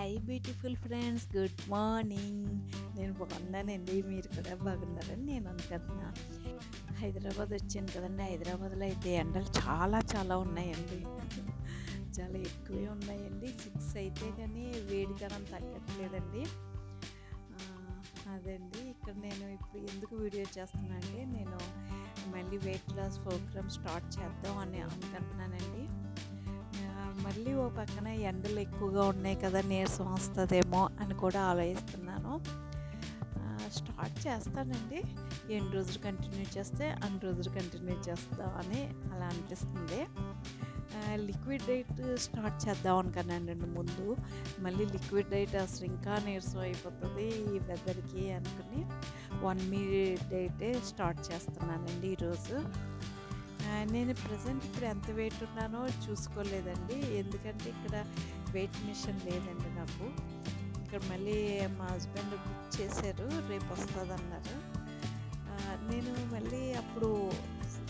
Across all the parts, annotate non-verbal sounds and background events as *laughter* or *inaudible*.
Hi beautiful friends good morning నేను బాగున్నానండి. మీరు కూడా బాగున్నారని నేను అనుకుంటున్నా. హైదరాబాద్ వచ్చాను కదండి. హైదరాబాద్లో అయితే ఎండలు చాలా చాలా ఉన్నాయండి. చాలా ఎక్కువే ఉన్నాయండి. సిక్స్ అయితే కానీ వేడికనం తగ్గట్లేదండి. అదండి. ఇక్కడ నేను ఇప్పుడు ఎందుకు వీడియో చేస్తున్నా అంటే నేను మళ్ళీ వెయిట్ లాస్ ప్రోగ్రామ్ స్టార్ట్ చేద్దాం అని అనుకుంటున్నానండి. మళ్ళీ ఓ పక్కన ఎండలు ఎక్కువగా ఉన్నాయి కదా నీరసం వస్తుందేమో అని కూడా ఆలోచిస్తున్నాను. స్టార్ట్ చేస్తానండి. ఎన్ని రోజులు కంటిన్యూ చేస్తే అన్ని రోజులు కంటిన్యూ చేస్తామని అలా అనిపిస్తుంది. లిక్విడ్ డైట్ స్టార్ట్ చేద్దాం అనుకున్నానండి ముందు. మళ్ళీ లిక్విడ్ డైట్ అసలు ఇంకా నీరసం అయిపోతుంది ఈ వెదర్కి అనుకుని వన్ మీట్ డైటే స్టార్ట్ చేస్తున్నానండి ఈరోజు. నేను ప్రజెంట్ ఇప్పుడు ఎంత వెయిట్ ఉన్నానో చూసుకోలేదండి. ఎందుకంటే ఇక్కడ వెయిట్ మిషన్ లేదండి నాకు. ఇక్కడ మళ్ళీ మా హస్బెండ్ బుక్ చేశారు రేపు వస్తుంది అన్నారు నేను మళ్ళీ అప్పుడు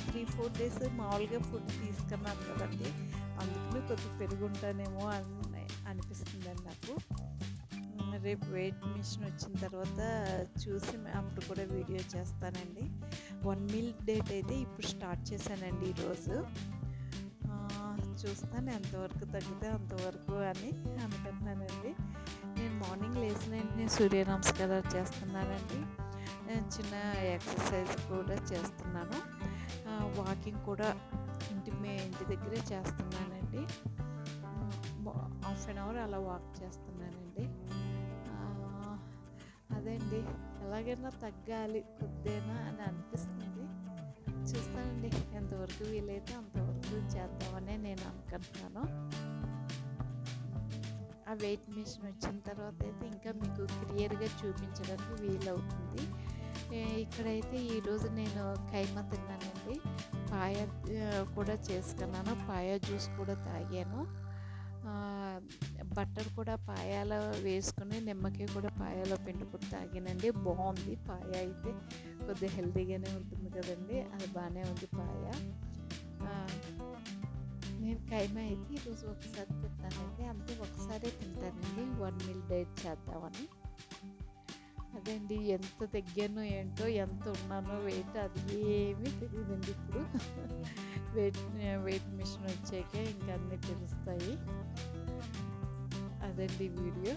త్రీ ఫోర్ డేస్ మామూలుగా ఫుడ్ తీసుకున్నాను కదండి. అందుకని కొద్దిగా పెరుగుంటానేమో అని అనిపిస్తుంది. రేపు వెయిట్ మిషన్ వచ్చిన తర్వాత చూసి అప్పుడు కూడా వీడియో చేస్తానండి. వన్ మీల్ డేట్ అయితే ఇప్పుడు స్టార్ట్ చేశానండి ఈరోజు. చూస్తాను ఎంతవరకు తగ్గితే అంతవరకు అని అనుకుంటున్నానండి. నేను మార్నింగ్ లేచిన వెంటనే సూర్య నమస్కారాలు చేస్తున్నానండి. నేను చిన్న ఎక్సర్సైజ్ కూడా చేస్తున్నాను. వాకింగ్ కూడా ఇంటి మే ఇంటి దగ్గరే చేస్తున్నానండి. హాఫ్ అన్ అవర్ అలా వాక్ చేస్తున్నానండి. అదే అండి ఎలాగైనా తగ్గాలి కొద్దేనా అని అనిపిస్తుంది. చూస్తానండి ఎంతవరకు వీలైతే అంతవరకు చేద్దామనే నేను అనుకుంటున్నాను. ఆ వెయిట్ మిషన్ వచ్చిన తర్వాత అయితే ఇంకా మీకు క్లియర్గా చూపించడానికి వీలవుతుంది. ఇక్కడైతే ఈరోజు నేను కైమ తిన్నానండి. పాయ కూడా చేసుకున్నాను. పాయ జ్యూస్ కూడా తాగాను. బట్టర్ కూడా పాయాలో వేసుకుని నిమ్మకాయ కూడా పాయాలో పిండుకుని తాగానండి. బాగుంది పాయ అయితే. కొద్దిగా హెల్తీగానే ఉంటుంది కదండి. అది బాగానే ఉంది పాయ. నేను కైమా అయితే ఈరోజు ఒకసారి తింటానండి. అంతే ఒకసారి తింటానండి. వన్ మిల్ డైట్ చేద్దామని. అదే అండి ఎంత తగ్గానో ఏంటో ఎంత ఉన్నానో వెయిట్ అది ఏమీ తెలియదండి ఇప్పుడు. *laughs* వెయిట్ వెయిట్ మిషన్ వచ్చాక ఇంకా అన్నీ తెలుస్తాయి. అదండి వీడియో.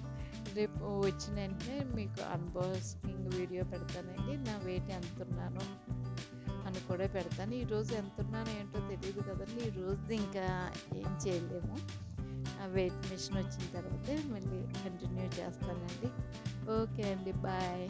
రేపు వచ్చిన వెంటనే మీకు అన్బాక్సింగ్ వీడియో పెడతానండి. నా వెయిట్ ఎంత ఉన్నానో అని కూడా పెడతాను. ఈరోజు ఎంత ఉన్నానో ఏంటో తెలియదు కదండి. ఈ రోజు ఇంకా ఏం చేయలేము. ఆ వెయిట్ మిషన్ వచ్చిన తర్వాత మళ్ళీ కంటిన్యూ చేస్తానండి. ఓకే అండి బాయ్.